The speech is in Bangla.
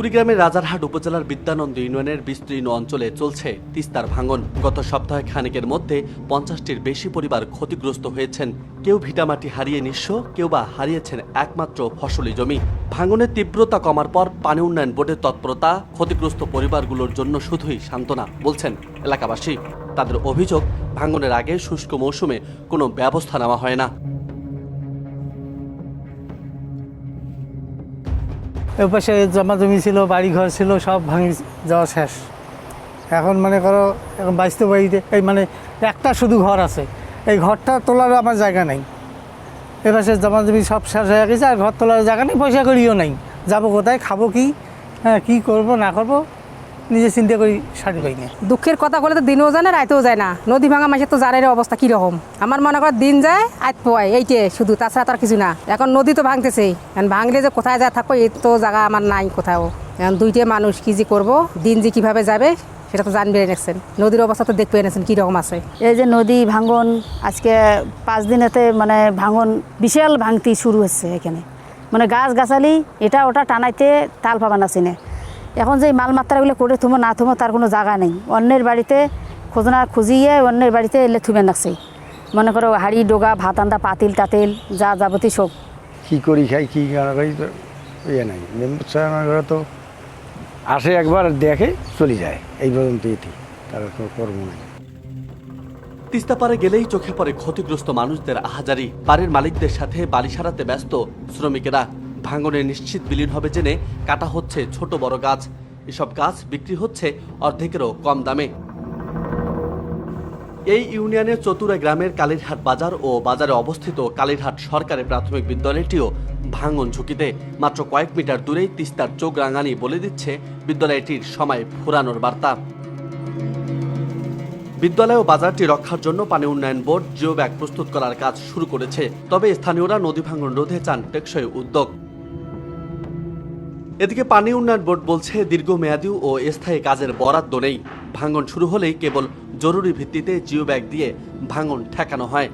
কুড়িগ্রামের রাজারহাট উপজেলার বিদ্যানন্দ ইউনিয়নের বিস্তীর্ণ অঞ্চলে চলছে তিস্তার ভাঙন। গত সপ্তাহে খানিকের মধ্যে পঞ্চাশটির বেশি পরিবার ক্ষতিগ্রস্ত হয়েছেন। কেউ ভিটামাটি হারিয়ে নিঃস্ব, কেউ বা হারিয়েছেন একমাত্র ফসলি জমি। ভাঙনের তীব্রতা কমার পর পানি উন্নয়ন বোর্ডের তৎপরতা, ক্ষতিগ্রস্ত পরিবারগুলোর জন্য শুধুই সান্ত্বনা, বলছেন এলাকাবাসী। তাদের অভিযোগ, ভাঙনের আগে শুষ্ক মৌসুমে কোনো ব্যবস্থা নেওয়া হয় না। এ পাশে জমা ছিল বাড়ি ঘর ছিল, সব ভাঙি যাওয়া শেষ। এখন মনে করো, এখন বাইশতে বাড়িতে এই মানে একটা শুধু ঘর আছে। এই ঘরটা তোলার আমার জায়গা নেই। এ পাশে জমা জমি সব শেষ হয়ে গেছে, আর ঘর তোলার জায়গা নেই, পয়সা করিও নেই। যাব কোথায়, খাব কি হ্যাঁ কী করব, না করব নিজে চিন্তা করি শাড়ি পাই না। দুঃখের কথা বলে তো দিনও যায় না রাতেও যায় না। নদী ভাঙা মাসে তো জানের অবস্থা কীরকম? আমার মনে কর দিন যায় আজ পোয় এইটে শুধু তাছাড়া তো আর কিছু না। এখন নদী তো ভাঙতেছেই এখন ভাঙলে যে কোথায় যায় থাকব এই তো জায়গা আমার নাই কোথাও। এখন দুইটে মানুষ কি যে করব দিন যে কীভাবে যাবে সেটা তো জানবে এনেছেন। নদীর অবস্থা তো দেখবে এনেছেন কীরকম আছে। এই যে নদী ভাঙন আজকে পাঁচ দিনেতে মানে ভাঙন বিশাল ভাঙতি শুরু হচ্ছে এখানে। মানে গাছ গাছালি এটা ওটা টানাইতে তাল পাবান আছে না এখন যে মাল মাত্রাগুলো করে থুমো না থুমো তার কোনো জায়গা নেই। অন্যের বাড়িতে খোঁজনা খুঁজিয়ে অন্যের বাড়িতে এলে থুমে নাকছে। মনে করো হাড়ি ডোগা ভাত আন্দা পাতিল টাতিল যা যাবতীয় সব। কি করি খাই কি করি তো ইয়ে নাই। মেম্বার সাহেব তো আসে একবার দেখে চলে যায়। এই পর্যন্ত এটি তার কর্ম নেই। তিস্তা পারে গেলেই চোখে পড়ে ক্ষতিগ্রস্ত মানুষদের আহাজারি। বাড়ির মালিকদের সাথে বালি সারাতে ব্যস্ত শ্রমিকেরা। ভাঙনে নিশ্চিত বিলীন হবে জেনে কাটা হচ্ছে ছোট বড় গাছ। এসব গাছ বিক্রি হচ্ছে অর্ধেকেরও কম দামে। এই ইউনিয়নের চতুরা গ্রামের কালীরহাট বাজার ও বাজারে অবস্থিত কালীরহাট সরকারি প্রাথমিক বিদ্যালয়টিও ভাঙন ঝুঁকিতে। মাত্র কয়েক মিটার দূরেই তিস্তার চোখ রাঙানি বলে দিচ্ছে বিদ্যালয়টির সময় ফুরানোর বার্তা। বিদ্যালয় ও বাজারটি রক্ষার জন্য পানি উন্নয়ন বোর্ড জিও ব্যাগ প্রস্তুত করার কাজ শুরু করেছে। তবে স্থানীয়রা নদী ভাঙন রোধে চান টেকসই উদ্যোগ। এদিকে পানি উন্নয়ন বোর্ড বলছে দীর্ঘমেয়াদী ও স্থায়ী কাজের বরাদ্দ নেই। ভাঙন শুরু হলেই কেবল জরুরি ভিত্তিতে জিও ব্যাগ দিয়ে ভাঙন ঠেকানো হয়।